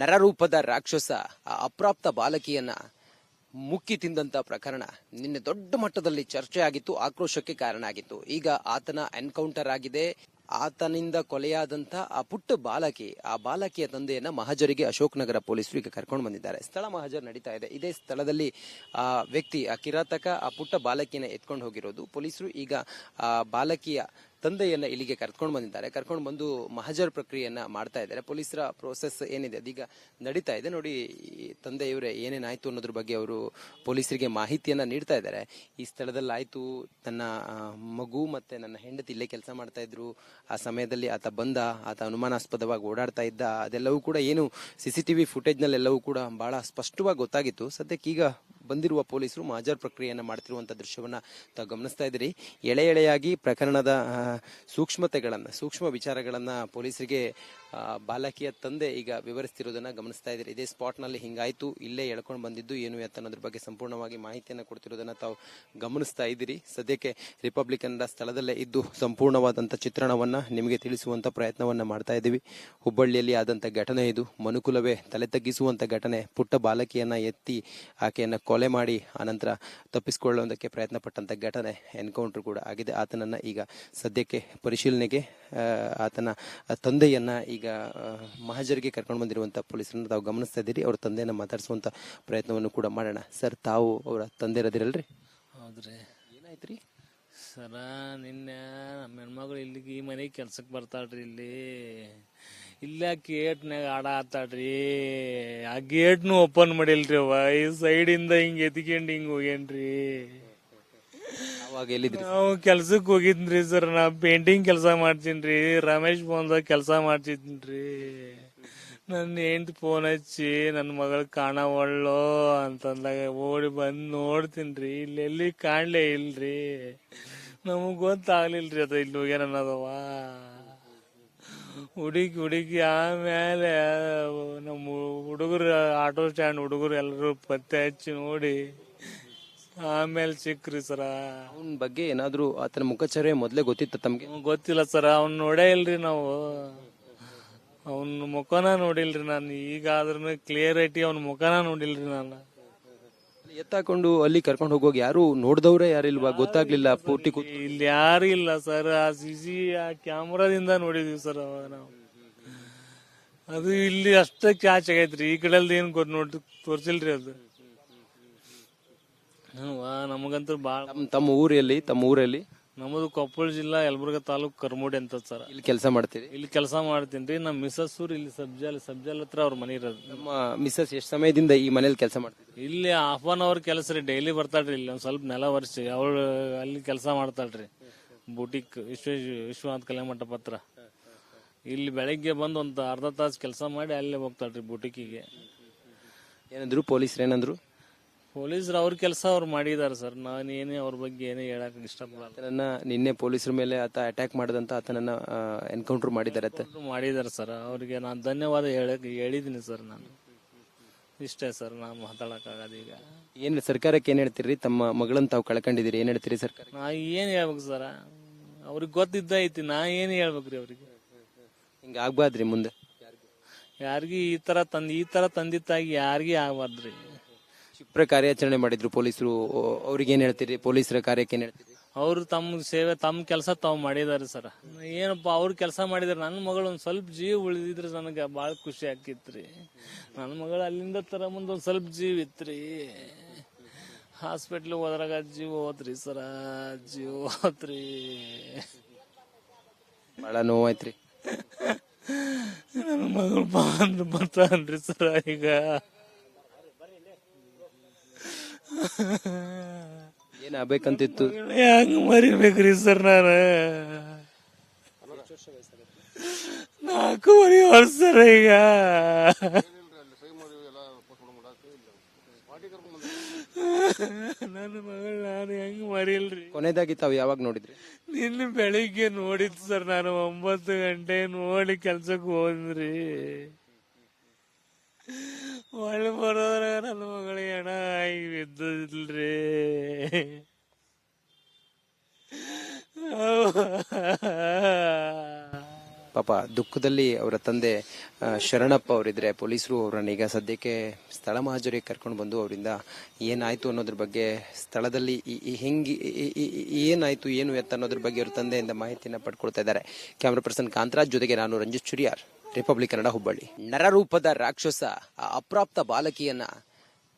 ನರರೂಪದ ರಾಕ್ಷಸ ಆ ಅಪ್ರಾಪ್ತ ಬಾಲಕಿಯನ್ನ ಮುಕ್ಕಿ ತಿಂದಂತ ಪ್ರಕರಣ ನಿನ್ನೆ ದೊಡ್ಡ ಮಟ್ಟದಲ್ಲಿ ಚರ್ಚೆ ಆಗಿತ್ತು ಆಕ್ರೋಶಕ್ಕೆ ಕಾರಣ ಆಗಿತ್ತು ಈಗ ಆತನ ಎನ್ಕೌಂಟರ್ ಆಗಿದೆ. ಆತನಿಂದ ಕೊಲೆಯಾದಂತ ಆ ಪುಟ್ಟ ಬಾಲಕಿ, ಆ ಬಾಲಕಿಯ ತಂದೆಯನ್ನ ಮಹಾಜರಿಗೆ ಅಶೋಕ್ ನಗರ ಪೊಲೀಸರು ಈಗ ಕರ್ಕೊಂಡು ಬಂದಿದ್ದಾರೆ. ಸ್ಥಳ ಮಹಾಜರ್ ನಡೀತಾ ಇದೆ. ಇದೇ ಸ್ಥಳದಲ್ಲಿ ಆ ವ್ಯಕ್ತಿ, ಆ ಕಿರಾತಕ ಆ ಪುಟ್ಟ ಬಾಲಕಿಯನ್ನ ಎತ್ಕೊಂಡು ಹೋಗಿರೋದು. ಪೊಲೀಸರು ಈಗ ಆ ಬಾಲಕಿಯ ತಂದೆಯನ್ನ ಇಲ್ಲಿಗೆ ಕರ್ಕೊಂಡು ಬಂದಿದ್ದಾರೆ. ಕರ್ಕೊಂಡು ಬಂದು ಮಹಜರ್ ಪ್ರಕ್ರಿಯೆಯನ್ನ ಮಾಡ್ತಾ ಇದ್ದಾರೆ. ಪೊಲೀಸರ ಪ್ರೋಸೆಸ್ ಏನಿದೆ? ಅದೀಗ ನಡೀತಾ ಇದೆ. ನೋಡಿ ತಂದೆ ಇವರೇ ಏನೇನಾಯ್ತು ಅನ್ನೋದ್ರ ಬಗ್ಗೆ ಅವರು ಪೊಲೀಸರಿಗೆ ಮಾಹಿತಿಯನ್ನ ನೀಡ್ತಾ ಇದ್ದಾರೆ. ಈ ಸ್ಥಳದಲ್ಲಿ ಆಯ್ತು ನನ್ನ ಮಗು ಮತ್ತೆ ನನ್ನ ಹೆಂಡತಿ ಇಲ್ಲೇ ಕೆಲಸ ಮಾಡ್ತಾ ಇದ್ರು. ಆ ಸಮಯದಲ್ಲಿ ಆತ ಬಂದ, ಆತ ಅನುಮಾನಾಸ್ಪದವಾಗಿ ಓಡಾಡ್ತಾ ಇದ್ದ. ಅದೆಲ್ಲವೂ ಕೂಡ ಏನು ಸಿ ಸಿ ಟಿವಿ ಫುಟೇಜ್ನಲ್ಲೆಲ್ಲವೂ ಕೂಡ ಬಹಳ ಸ್ಪಷ್ಟವಾಗಿ ಗೊತ್ತಾಗಿತ್ತು. ಸದ್ಯಕ್ಕೀಗ ಬಂದಿರುವ ಪೊಲೀಸರು ಮಾಜರ್ ಪ್ರಕ್ರಿಯೆಯನ್ನು ಮಾಡ್ತಿರುವಂಥ ದೃಶ್ಯವನ್ನ ತಾವು ಗಮನಿಸ್ತಾ ಇದ್ದೀರಿ. ಎಳೆ ಎಳೆಯಾಗಿ ಪ್ರಕರಣದ ಸೂಕ್ಷ್ಮತೆಗಳನ್ನ, ಸೂಕ್ಷ್ಮ ವಿಚಾರಗಳನ್ನ ಪೊಲೀಸರಿಗೆ ಬಾಲಕಿಯ ತಂದೆ ಈಗ ವಿವರಿಸ್ತಿರೋದನ್ನ ಗಮನಿಸ್ತಾ ಇದ್ದೀರಿ. ಇದೇ ಸ್ಪಾಟ್ನಲ್ಲಿ ಹಿಂಗಾಯ್ತು, ಇಲ್ಲೇ ಎಳ್ಕೊಂಡು ಬಂದಿದ್ದು ಏನು ಅಂತ ಅನ್ನೋದ್ರ ಬಗ್ಗೆ ಸಂಪೂರ್ಣವಾಗಿ ಮಾಹಿತಿಯನ್ನು ಕೊಡ್ತಿರೋದನ್ನ ತಾವು ಗಮನಿಸ್ತಾ ಇದ್ದೀರಿ. ಸದ್ಯಕ್ಕೆ ರಿಪಬ್ಲಿಕನ್ ಸ್ಥಳದಲ್ಲೇ ಇದ್ದು ಸಂಪೂರ್ಣವಾದಂತ ಚಿತ್ರಣವನ್ನ ನಿಮಗೆ ತಿಳಿಸುವಂತ ಪ್ರಯತ್ನವನ್ನ ಮಾಡ್ತಾ ಇದ್ದೀವಿ. ಹುಬ್ಬಳ್ಳಿಯಲ್ಲಿ ಆದಂತ ಘಟನೆ ಇದು. ಮನುಕುಲವೇ ತಲೆ ತಗ್ಗಿಸುವಂತ ಘಟನೆ. ಪುಟ್ಟ ಬಾಲಕಿಯನ್ನ ಎತ್ತಿ ಆಕೆಯನ್ನ ಕೊಲೆ ಮಾಡಿ ಆನಂತರ ತಪ್ಪಿಸಿಕೊಳ್ಳುವುದಕ್ಕೆ ಪ್ರಯತ್ನ ಪಟ್ಟಂತ ಘಟನೆ ಎನ್ಕೌಂಟರ್ ಕೂಡ ಆಗಿದೆ. ಆತನನ್ನ ಈಗ ಸದ್ಯಕ್ಕೆ ಪರಿಶೀಲನೆಗೆ ಆತನ ತಂದೆಯನ್ನ ಈಗ ಮಹಾಜರಿಗೆ ಕರ್ಕೊಂಡು ಬಂದಿರುವಂತ ಪೊಲೀಸರನ್ನ ತಾವು ಗಮನಿಸ್ತಾ ಇದ್ದೀರಿ. ಅವ್ರ ತಂದೆಯನ್ನ ಮಾತಾಡಿಸುವಂತ ಪ್ರಯತ್ನವನ್ನು ಕೂಡ ಮಾಡೋಣ. ಸರ್ ತಾವು ಅವರ ತಂದೆ ಇರೋದಿರಲ್ರಿ? ಹೌದ್ರಿ. ಏನಾಯ್ತ್ರಿ? ಸರ ನಿನ್ನೆ ನಮ್ಮ ಹೆಣ್ಮಗಳು ಇಲ್ಲಿಗೆ ಈ ಮನೆಗೆ ಕೆಲ್ಸಕ್ಕೆ ಬರ್ತಾಳ್ರಿ ಇಲ್ಲಿ. ಇಲ್ಲೇ ಗೇಟ್ನಾಗ ಆಡ ಆತಾಡ್ರಿ ಆ ಗೇಟ್ನು ಓಪನ್ ಮಾಡಿಲ್ರಿ ಅವ ಈ ಸೈಡಿಂದ ಹಿಂಗ್ ಎತ್ಕೊಂಡು ಹಿಂಗ್ ಹೋಗ್ಯನ್ರಿ. ಅವಾಗ ಎಲ್ಲಿದ್ರಿ? ನಾವು ಕೆಲ್ಸಕ್ಕೆ ಹೋಗಿದ್ರಿ ಸರ್ ನಾ ಪೇಂಟಿಂಗ್ ಕೆಲಸ ಮಾಡ್ತೀನ್ರಿ. ರಮೇಶ್ ಫೋನ್ದಾಗ ಕೆಲಸ ಮಾಡ್ತಿದ್ನ್ರಿ. ನನ್ನ ಹೆಂಡ್ತಿ ಫೋನ್ ಹಚ್ಚಿ ನನ್ನ ಮಗಳು ಕಾಣವಳ್ಳೋ ಅಂತಂದಾಗ ಓಡಿ ಬಂದು ನೋಡ್ತೀನ್ರಿ. ಇಲ್ಲಿ ಎಲ್ಲಿ ಕಾಣ್ಲೇ ಇಲ್ರಿ. ನಮಗ್ ಗೊತ್ತಾಗ್ಲಿಲ್ರಿ ಅದು ಇಲ್ಲಿ ಹೋಗ್ಯಾನ ಅನ್ನೋದವ ಹುಡುಗಿ ಹುಡುಗಿ ಆಮೇಲೆ ನಮ್ಮ ಹುಡುಗರು ಆಟೋ ಸ್ಟ್ಯಾಂಡ್ ಹುಡುಗರು ಎಲ್ಲರೂ ಪತ್ತೆ ಹಚ್ಚಿ ನೋಡಿ ಆಮೇಲೆ ಸಿಕ್ಕ್ರಿ ಸರ. ಅವನ ಬಗ್ಗೆ ಏನಾದರೂ ಆತನ ಮುಖಚರ್ಯ ಮೊದಲೇ ಗೊತ್ತಿತ್ತ ತಮಗೆ? ಗೊತ್ತಿಲ್ಲ ಸರ್. ಅವ್ನ್ ನೋಡೇ ಇಲ್ರಿ ನಾವು. ಅವನ ಮುಖನ ನೋಡಿಲ್ರಿ ನಾನು. ಈಗಾದ್ರೂ ಕ್ಲಿಯರ್ ಐತಿ ಅವ್ನ ಮುಖನ ನೋಡಿಲ್ರಿ ನಾನು. ಎತ್ತಾಕೊಂಡು ಅಲ್ಲಿ ಕರ್ಕೊಂಡು ಹೋಗುವಾಗ ಯಾರು ನೋಡಿದವ್ರೆ ಯಾರಿಲ್ವಾ? ಗೊತ್ತಾಗ್ಲಿಲ್ಲ ಪೂರ್ತಿ ಇಲ್ಲಿ ಯಾರು ಇಲ್ಲ ಸರ್. ಆ ಸಿಸಿ ಆ ಕ್ಯಾಮ್ರಾದಿಂದ ನೋಡಿದೀವಿ ಸರ್ ಅವಾಗ ನಾವು. ಅದು ಇಲ್ಲಿ ಅಷ್ಟ ಕ್ಯಾಚ್ ಆಗೈತ್ರಿ ಈ ಕಡೆ ಏನ್ ಗೊತ್ತ ನೋಡಿ ತೋರ್ಸಿಲ್ರಿ ಅದು. ಹ್ಮ್, ವಾ ನಮಗಂತೂ ತಮ್ಮ ತಮ್ಮ ಊರಲ್ಲಿ ತಮ್ಮ ಊರಲ್ಲಿ ನಮ್ಮದು ಕೊಪ್ಪಳ ಜಿಲ್ಲಾ ಯಲಬುರ್ಗ ತಾಲೂಕ್ ಕರ್ಮೋಡಿ ಅಂತ ಸರ್. ಇಲ್ಲಿ ಕೆಲಸ ಮಾಡ್ತೀರಿ? ಇಲ್ಲಿ ಕೆಲಸ ಮಾಡ್ತೀನಿ ನಮ್ಮ ಮಿಸಸ್ ಊರ್ ಇಲ್ಲಿ ಸಬ್ಜಾಲ್ ಸಬ್ಜಾಲ್ ಹತ್ರ ಅವ್ರ ಮನೆ ಇರೋದು. ನಮ್ಮ ಮಿಸ್ಸಸ್ ಎಷ್ಟು ಸಮಯದಿಂದ ಈ ಮನೇಲಿ ಕೆಲಸ ಮಾಡ್ತಿದ್ರು? ಇಲ್ಲಿ ಹಾಫ್ ಅನ್ ಅವರ್ ಕೆಲಸ ರೀ ಡೈಲಿ ಬರ್ತಾಳ್ರಿ ಇಲ್ಲಿ ಒಂದ್ ಸ್ವಲ್ಪ ನೆಲ ವರ್ಷ ಅವಳು ಅಲ್ಲಿ ಕೆಲಸ ಮಾಡ್ತಾಳ್ರಿ. ಬುಟಿಕ್ ವಿಶ್ವ ವಿಶ್ವನಾಥ್ ಕಲ್ಯಾಣ ಮಂಟಪ ಹತ್ರ. ಇಲ್ಲಿ ಬೆಳಗ್ಗೆ ಬಂದು ಒಂದು ಅರ್ಧ ತಾಸು ಕೆಲಸ ಮಾಡಿ ಅಲ್ಲೇ ಹೋಗ್ತಾಳ್ರಿ ಬುಟಿಕಿಗೆ. ಏನಂದ್ರು ಪೊಲೀಸರು ಏನಂದ್ರು? ಪೊಲೀಸರು ಅವ್ರ ಕೆಲಸ ಅವ್ರು ಮಾಡಿದ್ದಾರೆ ಸರ್. ನಾನು ಏನೇ ಅವ್ರ ಬಗ್ಗೆ ಏನೇ ಹೇಳಕ್ ಇಷ್ಟಪಡಲ್ಲ. ಆತನನ್ನ ನಿನ್ನೆ ಪೊಲೀಸರ ಮೇಲೆ ಆತ ಅಟ್ಯಾಕ್ ಮಾಡಿದಂತ ಆತನನ್ನ ಎನ್ಕೌಂಟರ್ ಮಾಡಿದ್ದಾರೆ ಆತ. ಅವ್ರು ಮಾಡಿದಾರೆ ಸರ್. ಅವ್ರಿಗೆ ನಾನು ಧನ್ಯವಾದ ಹೇಳಕ್ ಹೇಳಿದ್ದೀನಿ ಸರ್ ನಾನು. ಇಷ್ಟೇ ಸರ್ ನಾನು ಮಾತಾಡಕ್ಕಾಗದು ಈಗ. ಏನ್ ಸರ್ಕಾರಕ್ಕೆ ಏನ್ ಹೇಳ್ತೀರಿ? ತಮ್ಮ ಮಗಳನ್ನ ತಾವು ಕಳ್ಕೊಂಡಿದ್ದೀರಿ. ಏನ್ ಹೇಳ್ತೀರಿ ಸರ್ಕಾರ ನಾ ಏನು ಹೇಳ್ಬೇಕು ಸರ? ಅವ್ರಿಗೆ ಗೊತ್ತಿದ್ದ ಐತಿ ನಾ ಏನ್ ಹೇಳ್ಬೇಕ್ರಿ ಅವ್ರಿಗೆ? ಹಿಂಗ ಆಗ್ಬಾರ್ದ್ರಿ ಮುಂದೆ. ಯಾರಿಗೂ ಈ ತರ ತಂದು ಈ ತರ ತಂದಿತ್ತಾಗಿ ಯಾರಿಗೂ ಯಾರಿಗಿ ಆಗ್ಬಾರ್ದ್ರಿ? ಕ್ಷಿಪ್ರ ಕಾರ್ಯಾಚರಣೆ ಮಾಡಿದ್ರು ಪೊಲೀಸರು. ಅವ್ರಿಗೆ ಏನ್ ಹೇಳ್ತೀರಿ? ಪೊಲೀಸರ ಕಾರ್ಯಕ್ಕೆ ಏನ್ ಹೇಳ್ತೀರಿ? ಅವ್ರು ತಮ್ಮ ಸೇವೆ ತಮ್ಮ ಕೆಲಸ ತಾವು ಮಾಡಿದಾರೆ ಸರ್. ಏನಪ್ಪ ಅವ್ರ ಕೆಲಸ ಮಾಡಿದಾರೆ ನನ್ನ ಮಗಳು ಒಂದ್ ಸ್ವಲ್ಪ ಜೀವ ಉಳಿದಿದ್ರೆ ನನಗೆ ಭಾಳ ಖುಷಿ ಆಕಿತ್ರಿ ನನ್ನ ಮಗಳು ಅಲ್ಲಿಂದ ತರ ಮುಂದೆ ಒಂದ್ ಸ್ವಲ್ಪ ಜೀವ ಇತ್ರಿ. ಹಾಸ್ಪಿಟ್ಲಿಗೆ ಹೋದ್ರಾಗ ಜೀವ ಹೋತ್ರಿ ಸರ ಜೀವ ಹೋತ್ರಿ. ಬಹಳ ನೋವಾಯ್ತ್ರಿ. ನನ್ನ ಮಗಳು ಬಾ ಅಂದ್ರೆ ಬರ್ತಾನ್ರಿ ಸರ ಈಗ. ಏನ್ ಆಗ್ಬೇಕಂತಿತ್ತು? ಹೆಂಗ್ ಮರಿಬೇಕ್ರಿ ಸರ್ ನಾನು. ನಾಲ್ಕೂವರೆ ವರ್ಷ ಸರ್ ಈಗ. ನನ್ನ ಮಗಳು ನಾನು ಹೆಂಗ್ ಮರಿಲ್ರಿ? ಕೊನೆದಾಗಿ ತಾವು ಯಾವಾಗ ನೋಡಿದ್ರಿ? ನಿನ್ನ ಬೆಳಿಗ್ಗೆ ನೋಡಿದ್ ಸರ್ ನಾನು ಒಂಬತ್ತು ಗಂಟೆ ನೋಡಿ ಕೆಲ್ಸಕ್ಕೆ ಹೋದ್ರಿ ಒಳ್ಳೆ ಬರೋದ್ರ ನನ್ನ ಮಗಳಿಗೆ ಹಣ ಪಾಪ ದುಃಖದಲ್ಲಿ ಅವರ ತಂದೆ ಶರಣಪ್ಪ ಅವರಿದ್ರೆ ಪೊಲೀಸರು ಅವರನ್ನ ಈಗ ಸದ್ಯಕ್ಕೆ ಸ್ಥಳ ಮಹಾಜರಿಗೆ ಕರ್ಕೊಂಡು ಬಂದು ಅವರಿಂದ ಏನಾಯ್ತು ಅನ್ನೋದ್ರ ಬಗ್ಗೆ ಸ್ಥಳದಲ್ಲಿ ಹೆಂಗಿ ಏನಾಯ್ತು, ಏನು ಎತ್ತ ಅನ್ನೋದ್ರ ಬಗ್ಗೆ ಅವ್ರ ತಂದೆಯಿಂದ ಮಾಹಿತಿಯನ್ನ ಪಡ್ಕೊಳ್ತಾ ಇದ್ದಾರೆ. ಕ್ಯಾಮ್ರಾ ಪರ್ಸನ್ ಕಾಂತರಾಜ್ ಜೊತೆಗೆ ನಾನು ರಂಜಿತ್ ಚುರಿಯಾರ್. ರಿಪಬ್ಲಿಕ್ ಕನ್ನಡ ಹುಬ್ಬಳ್ಳಿ. ನರರೂಪದ ರಾಕ್ಷಸ ಅಪ್ರಾಪ್ತ ಬಾಲಕಿಯನ್ನ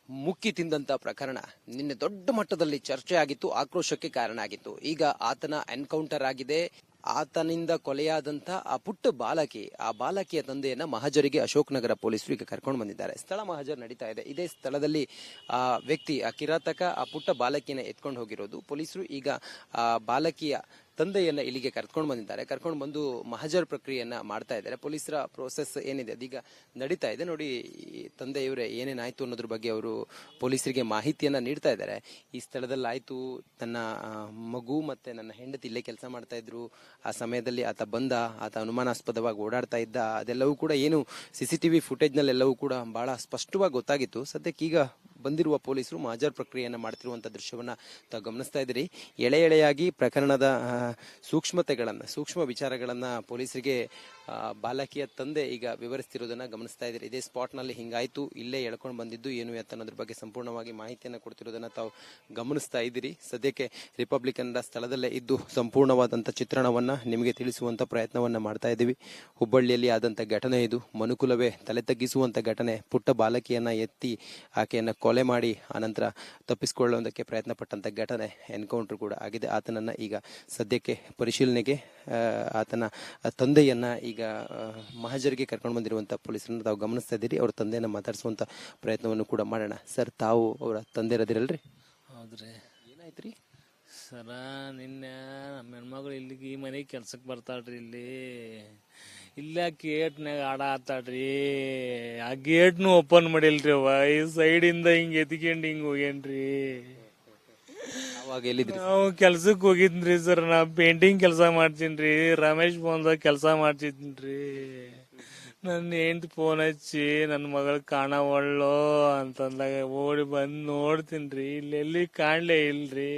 ಮುಕ್ಕಿ ತಿಂದಂತ ಪ್ರಕರಣ ನಿನ್ನೆ ದೊಡ್ಡ ಮಟ್ಟದಲ್ಲಿ ಚರ್ಚೆ ಆಗಿತ್ತು ಆಕ್ರೋಶಕ್ಕೆ ಕಾರಣ ಆಗಿತ್ತು ಈಗ ಆತನ ಎನ್ಕೌಂಟರ್ ಆಗಿದೆ. ಆತನಿಂದ ಕೊಲೆಯಾದಂತ ಆ ಪುಟ್ಟ ಬಾಲಕಿ, ಆ ಬಾಲಕಿಯ ತಂದೆಯನ್ನ ಮಹಾಜರಿಗೆ ಅಶೋಕ್ ನಗರ ಪೊಲೀಸರು ಈಗ ಕರ್ಕೊಂಡು ಬಂದಿದ್ದಾರೆ. ಸ್ಥಳ ಮಹಾಜರ್ ನಡೀತಾ ಇದೆ. ಇದೇ ಸ್ಥಳದಲ್ಲಿ ಆ ವ್ಯಕ್ತಿ, ಆ ಕಿರಾತಕ ಆ ಪುಟ್ಟ ಬಾಲಕಿಯನ್ನ ಎತ್ಕೊಂಡು ಹೋಗಿರೋದು. ಪೊಲೀಸರು ಈಗ ಆ ಬಾಲಕಿಯ ತಂದೆಯನ್ನ ಇಲ್ಲಿಗೆ ಕರ್ಕೊಂಡು ಬಂದಿದ್ದಾರೆ. ಕರ್ಕೊಂಡು ಬಂದು ಮಹಜರ್ ಪ್ರಕ್ರಿಯೆಯನ್ನ ಮಾಡ್ತಾ ಇದ್ದಾರೆ. ಪೊಲೀಸರ ಪ್ರೋಸೆಸ್ ಏನಿದೆ? ಅದೀಗ ನಡೀತಾ ಇದೆ. ನೋಡಿ, ಈ ತಂದೆ ಇವರೇ ಏನೇನಾಯ್ತು ಅನ್ನೋದ್ರ ಬಗ್ಗೆ ಅವರು ಪೊಲೀಸರಿಗೆ ಮಾಹಿತಿಯನ್ನ ನೀಡ್ತಾ ಇದ್ದಾರೆ. ಈ ಸ್ಥಳದಲ್ಲಿ ಆಯ್ತು ತನ್ನ ಮಗು ಮತ್ತೆ ನನ್ನ ಹೆಂಡತಿ ಇಲ್ಲೇ ಕೆಲಸ ಮಾಡ್ತಾ ಇದ್ರು. ಆ ಸಮಯದಲ್ಲಿ ಆತ ಬಂದ, ಆತ ಅನುಮಾನಾಸ್ಪದವಾಗಿ ಓಡಾಡ್ತಾ ಇದ್ದ. ಅದೆಲ್ಲವೂ ಕೂಡ ಏನು ಸಿಸಿಟಿವಿ ಫುಟೇಜ್ ನಲ್ಲೆಲ್ಲವೂ ಕೂಡ ಬಹಳ ಸ್ಪಷ್ಟವಾಗಿ ಗೊತ್ತಾಗಿತ್ತು. ಸದ್ಯಕ್ಕೀಗ ಬಂದಿರುವ ಪೊಲೀಸರು ಮಾಜರ್ ಪ್ರಕ್ರಿಯೆಯನ್ನು ಮಾಡ್ತಿರುವಂಥ ದೃಶ್ಯವನ್ನು ತಾವು ಗಮನಿಸ್ತಾ ಇದ್ದೀರಿ. ಎಳೆ ಎಳೆಯಾಗಿ ಪ್ರಕರಣದ ಸೂಕ್ಷ್ಮತೆಗಳನ್ನು, ಸೂಕ್ಷ್ಮ ವಿಚಾರಗಳನ್ನು ಪೊಲೀಸರಿಗೆ ಬಾಲಕಿಯ ತಂದೆ ಈಗ ವಿವರಿಸ್ತಿರೋದನ್ನ ಗಮನಿಸ್ತಾ ಇದ್ದೀರಿ. ಇದೇ ಸ್ಪಾಟ್ನಲ್ಲಿ ಹಿಂಗಾಯ್ತು, ಇಲ್ಲೇ ಎಳ್ಕೊಂಡು ಬಂದಿದ್ದು ಏನು ಎತ್ತ ಅನ್ನೋದ್ರ ಬಗ್ಗೆ ಸಂಪೂರ್ಣವಾಗಿ ಮಾಹಿತಿಯನ್ನು ಕೊಡ್ತಿರೋದನ್ನ ತಾವು ಗಮನಿಸ್ತಾ ಇದ್ದೀರಿ. ಸದ್ಯಕ್ಕೆ ರಿಪಬ್ಲಿಕನ್ ಸ್ಥಳದಲ್ಲೇ ಇದ್ದು ಸಂಪೂರ್ಣವಾದಂಥ ಚಿತ್ರಣವನ್ನ ನಿಮಗೆ ತಿಳಿಸುವಂತ ಪ್ರಯತ್ನವನ್ನ ಮಾಡ್ತಾ ಇದ್ದೀವಿ. ಹುಬ್ಬಳ್ಳಿಯಲ್ಲಿ ಆದಂತ ಘಟನೆ ಇದು. ಮನುಕುಲವೇ ತಲೆ ತಗ್ಗಿಸುವಂತ ಘಟನೆ. ಪುಟ್ಟ ಬಾಲಕಿಯನ್ನ ಎತ್ತಿ ಆಕೆಯನ್ನ ಕೊಲೆ ಮಾಡಿ, ಆನಂತರ ತಪ್ಪಿಸಿಕೊಳ್ಳೋದಕ್ಕೆ ಪ್ರಯತ್ನ ಪಟ್ಟಂತ ಘಟನೆ ಎನ್ಕೌಂಟರ್ ಕೂಡ ಆಗಿದೆ. ಆತನನ್ನ ಈಗ ಸದ್ಯಕ್ಕೆ ಪರಿಶೀಲನೆಗೆ ಆತನ ತಂದೆಯನ್ನ ಈಗ ಆ, ಮಹಾಜರಿಗೆ ಕರ್ಕೊಂಡು ಬಂದಿರುವಂಥ ಪೊಲೀಸರನ್ನು ತಾವು ಗಮನಿಸ್ತಾ ಇದ್ದೀರಿ. ಅವ್ರ ತಂದೆಯನ್ನು ಮಾತಾಡಿಸುವಂತ ಪ್ರಯತ್ನವನ್ನು ಕೂಡ ಮಾಡೋಣ. ಸರ್ ತಾವು ಅವರ ತಂದೆ ಇರೋದಿರಲ್ರಿ? ಹೌದ್ರಿ. ರೀ ಸರ ನಿನ್ನೆ ನಮ್ಮ ಹೆಣ್ಮಗಳು ಇಲ್ಲಿಗೆ ಈ ಮನೆಗೆ ಕೆಲ್ಸಕ್ಕೆ ಬರ್ತಾಳ್ರಿ ಇಲ್ಲಿ. ಇಲ್ಲ ಗೇಟ್ನಾಗ ಆಡ ಆತಾಳ್ರಿ ಆ ಗೇಟ್ನು ಓಪನ್ ಮಾಡಿಲ್ರಿ ಅವ ಈ ಸೈಡಿಂದ ಹಿಂಗೆ ಎತ್ಕೊಂಡು ಹಿಂಗೆ ಹೋಗ್ಯನ್ರಿ. ನಾವು ಕೆಲ್ಸಕ್ಕೆ ಹೋಗಿದ್ರಿ ಸರ್ ನಾ ಪೇಂಟಿಂಗ್ ಕೆಲಸ ಮಾಡ್ತೀನ್ರಿ. ರಮೇಶ್ ಫೋನ್ದಾಗ ಕೆಲಸ ಮಾಡ್ತಿದ್ನ್ರಿ. ನನ್ನ ಹೆಂಡ್ತಿ ಫೋನ್ ಹಚ್ಚಿ ನನ್ನ ಮಗಳು ಕಾಣವಳ್ಳೋ ಅಂತಂದಾಗ ಓಡಿ ಬಂದು ನೋಡ್ತೀನಿ ಇಲ್ಲಿ ಎಲ್ಲಿ ಕಾಣಲೇ ಇಲ್ರಿ.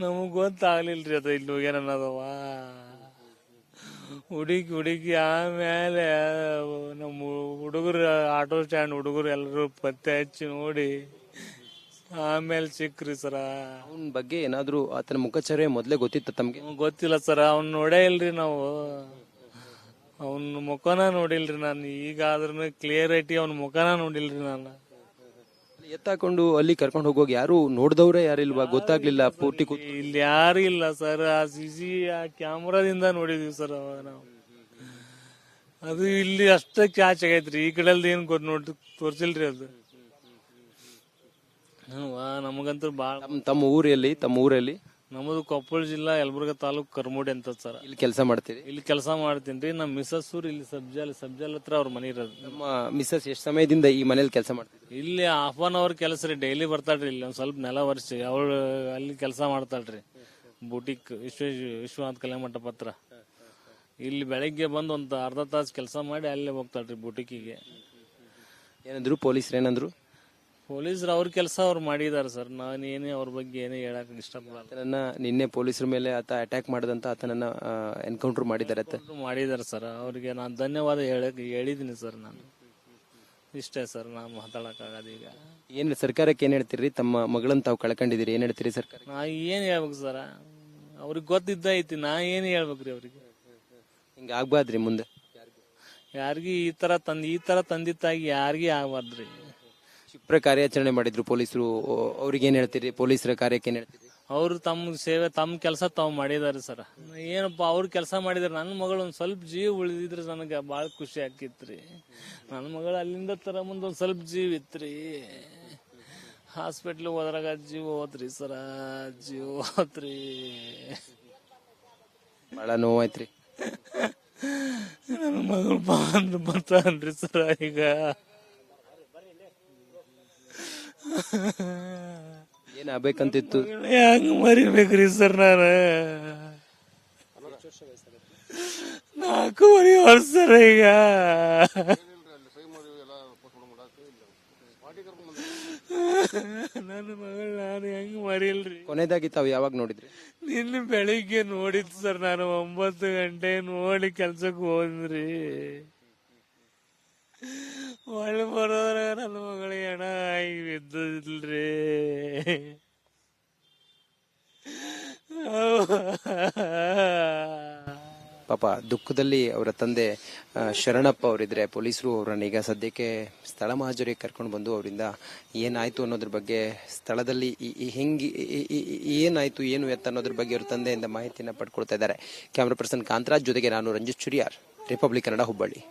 ನಮಗ್ ಗೊತ್ತಾಗ್ಲಿಲ್ರಿ ಅದ ಇಲ್ಲಿ ಹೋಗ್ಯಾನ ಹುಡುಕಿ ಹುಡುಕಿ ಆಮೇಲೆ ನಮ್ಮ ಹುಡುಗರು, ಆಟೋ ಸ್ಟ್ಯಾಂಡ್ ಹುಡುಗರು ಎಲ್ಲರೂ ಪತ್ತೆ ಹಚ್ಚಿ ನೋಡಿ ಆಮೇಲೆ ಸಿಕ್ಕ್ರಿ ಸರ. ಅವನ ಬಗ್ಗೆ ಏನಾದ್ರೂ ಆತನ ಮುಖಚರ್ಯ ಮೊದಲೇ ಗೊತ್ತಿತ್ತ ತಮ್ಗೆ? ಗೊತ್ತಿಲ್ಲ ಸರ್ ಅವ್ನ್ ನೋಡೇ ಇಲ್ರಿ ನಾವು. ಅವನ ಮುಖನ ನೋಡಿಲ್ರಿ ನಾನು ಈಗ ಆದ್ರೂ ಕ್ಲಿಯರ್ ಐಟಿ ಅವ್ನ ಮುಖನ ನೋಡಿಲ್ರಿ ನಾನು. ಎತ್ತಾಕೊಂಡು ಅಲ್ಲಿ ಕರ್ಕೊಂಡು ಹೋಗುವಾಗ ಯಾರು ನೋಡ್ದವ್ರೆ ಯಾರಿಲ್ವಾ ಗೊತ್ತಾಗ್ಲಿಲ್ಲ ಪೂರ್ತಿ ಕೂತ್- ಇಲ್ಲಿ ಯಾರು ಇಲ್ಲ ಸರ್ ಆ ಸಿಸಿ ಆ ಕ್ಯಾಮ್ರಾದಿಂದ ನೋಡಿದೀವಿ ಸರ್ ಅವಾಗ ನಾವು. ಅದು ಇಲ್ಲಿ ಅಷ್ಟ ಕ್ಯಾಚ್ ಆಗೈತ್ರಿ ಈ ಕಡೆಯಲ್ಲಿ ಏನ್ ಗೊತ್ತು ನೋಡಿ ತೋರಿಸಿಲ್ರಿ ಅದು. ನಮಗಂತೂ ಬಾಳ ತಮ್ಮ ತಮ್ಮ ಊರಲ್ಲಿ ತಮ್ಮ ಊರಲ್ಲಿ? ನಮ್ಮದು ಕೊಪ್ಪಳ ಜಿಲ್ಲಾ ಯಲಬುರ್ಗ ತಾಲೂಕ್ ಕರ್ಮೋಡಿ ಅಂತ ಸರ್. ಇಲ್ಲಿ ಕೆಲಸ ಮಾಡ್ತೀರಿ? ಇಲ್ಲಿ ಕೆಲಸ ಮಾಡ್ತೀನಿ ನಮ್ಮ ಮಿಸಸ್ ಊರ್ ಇಲ್ಲಿ ಸಬ್ಜಾಲ್ ಸಬ್ಜಾಲ್ ಹತ್ರ ಅವ್ರ ಮನೆ ಇರೋದು. ನಮ್ಮ ಮಿಸಸ್ ಎಷ್ಟು ಸಮಯದಿಂದ ಈ ಮನೇಲಿ ಕೆಲಸ ಮಾಡ್ತಿದ್ರು ಇಲ್ಲಿ ಹಾಫ್ ಅನ್ ಅವರ್ ಕೆಲಸ ರೀ. ಡೈಲಿ ಬರ್ತಾಳ್ರಿ. ಇಲ್ಲಿ ಒಂದ್ ಸ್ವಲ್ಪ ನೆಲ ವರ್ಷ ಅವಳು ಅಲ್ಲಿ ಕೆಲಸ ಮಾಡ್ತಾಳ್ರಿ. ಬುಟಿಕ್ ವಿಶ್ವ ವಿಶ್ವನಾಥ್ ಕಲ್ಯಾಣ ಮಂಟಪ ಹತ್ರ. ಇಲ್ಲಿ ಬೆಳಗ್ಗೆ ಬಂದು ಒಂದು ಅರ್ಧ ತಾಸು ಕೆಲಸ ಮಾಡಿ ಅಲ್ಲೇ ಹೋಗ್ತಾಳ್ರಿ ಬುಟಿಕಿಗೆ ಏನಂದ್ರು? ಪೊಲೀಸರು ಏನಂದ್ರು? ಪೊಲೀಸರು ಅವ್ರ ಕೆಲಸ ಅವ್ರು ಮಾಡಿದಾರೆ ಸರ್. ನಾನೇನೇ ಅವ್ರ ಬಗ್ಗೆ ಏನೇ ಹೇಳಕ್ ಇಷ್ಟಪಡಲ್ಲ. ಆತನನ್ನ ನಿನ್ನೆ ಪೊಲೀಸರ ಮೇಲೆ ಆತ ಅಟ್ಯಾಕ್ ಮಾಡಿದಂತ ಆತನನ್ನ ಎನ್ಕೌಂಟರ್ ಮಾಡಿದ್ದಾರೆ ಆತ ಅವ್ರು ಸರ್. ಅವ್ರಿಗೆ ನಾನು ಧನ್ಯವಾದ ಹೇಳಕ್ ಹೇಳಿದ್ದೀನಿ ಸರ್ ನಾನು. ಇಷ್ಟೇ ಸರ್ ನಾ ಮಾತಾಡೋಕ್ಕಾಗದು ಈಗ. ಏನ್ ಸರ್ಕಾರಕ್ಕೆ ಏನ್ ಹೇಳ್ತೀರಿ? ತಮ್ಮ ಮಗಳನ್ನ ತಾವು ಕಳ್ಕೊಂಡಿದ್ದೀರಿ. ಏನ್ ಹೇಳ್ತೀರಿ ಸರ್ಕಾರ? ನಾ ಏನ್ ಹೇಳ್ಬೇಕು ಸರ್? ಅವ್ರಿಗೆ ಗೊತ್ತಿದ್ದ ಐತಿ. ನಾ ಏನ್ ಹೇಳ್ಬೇಕ್ರಿ ಅವ್ರಿಗೆ? ಹಿಂಗ ಆಗ್ಬಾರ್ದ್ರಿ ಮುಂದೆ. ಯಾರಿಗಿ ಈ ತರ ತಂದ್ ಈ ತರ ತಂದಿತ್ತಾಗಿ ಯಾರಿಗೂ ಯಾರಿಗಿ ಆಗ್ಬಾರ್ದ್ರಿ? ಕ್ಷಿಪ್ರ ಕಾರ್ಯಾಚರಣೆ ಮಾಡಿದ್ರು ಪೊಲೀಸರು. ಅವ್ರಿಗೆ ಏನ್ ಹೇಳ್ತೀರಿ? ಪೊಲೀಸರ ಕಾರ್ಯಕ್ಕೆ ಏನ್ ಹೇಳ್ತೀರಿ? ಅವ್ರು ತಮ್ಮ ಸೇವೆ ತಮ್ಮ ಕೆಲಸ ತಾವು ಮಾಡಿದಾರೆ ಸರ್. ಏನಪ್ಪ ಅವ್ರ ಕೆಲಸ ಮಾಡಿದಾರೆ ನನ್ನ ಮಗಳು ಒಂದು ಸ್ವಲ್ಪ ಜೀವ ಉಳಿದಿದ್ರೆ ನನಗೆ ಭಾಳ ಖುಷಿ ಆಕಿತ್ರಿ ನನ್ನ ಮಗಳು ಅಲ್ಲಿಂದ ತರ ಮುಂದೆ ಒಂದು ಸ್ವಲ್ಪ ಜೀವ ಇತ್ರಿ. ಹಾಸ್ಪಿಟ್ಲ್ ಹೋದ್ರಾಗ ಜೀವ ಹೋತ್ರಿ ಸರ ಜೀವ ಹೋತ್ರಿ. ಬಹಳ ನೋವಾಯ್ತ್ರಿ. ನನ್ನ ಮಗಳು ಬಂದ್ ಬರ್ತಾನ್ರಿ ಸರ ಈಗ. ಏನ್ ಆಗ್ಬೇಕಂತಿತ್ತು? ಹೆಂಗ್ ಮರಿಬೇಕ್ರಿ ಸರ್ ನಾನು. ನಾಲ್ಕೂವರೆ ವರ್ಷ ಸರ್ ಈಗ. ನನ್ನ ಮಗಳು ನಾನು ಹೆಂಗ್ ಮರಿಲ್ರಿ? ಕೊನೆದಾಗಿ ತಾವ್ ಯಾವಾಗ ನೋಡಿದ್ರಿ? ನಿನ್ನ ಬೆಳಿಗ್ಗೆ ನೋಡಿದ್ ಸರ್ ನಾನು ಒಂಬತ್ತು ಗಂಟೆ ನೋಡಿ ಕೆಲ್ಸಕ್ಕೆ ಹೋದ್ರಿ ಒಳ್ಳೆ ಬರೋದ್ರ ನನ್ನ ಮಗಳಿಗೆ ಹಣ ಬಿದ್ದಿಲ್ರಿ ಪಾಪ ದುಃಖದಲ್ಲಿ ಅವರ ತಂದೆ ಶರಣಪ್ಪ ಅವರಿದ್ರೆ ಪೊಲೀಸರು ಅವರನ್ನ ಈಗ ಸದ್ಯಕ್ಕೆ ಸ್ಥಳ ಮಹಾಜರಿಗೆ ಕರ್ಕೊಂಡು ಬಂದು ಅವರಿಂದ ಏನಾಯ್ತು ಅನ್ನೋದ್ರ ಬಗ್ಗೆ ಸ್ಥಳದಲ್ಲಿ ಹೆಂಗೆ ಏನಾಯ್ತು, ಏನು ಎತ್ತ ಅನ್ನೋದ್ರ ಬಗ್ಗೆ ಅವ್ರ ತಂದೆಯಿಂದ ಮಾಹಿತಿಯನ್ನು ಪಡ್ಕೊಳ್ತಾ ಇದ್ದಾರೆ. ಕ್ಯಾಮ್ರಾ ಪರ್ಸನ್ ಕಾಂತರಾಜ್ ಜೊತೆಗೆ ನಾನು ರಂಜಿತ್ ಚುರಿಯಾರ್, ರಿಪಬ್ಲಿಕ್ ಕನ್ನಡ ಹುಬ್ಬಳ್ಳಿ.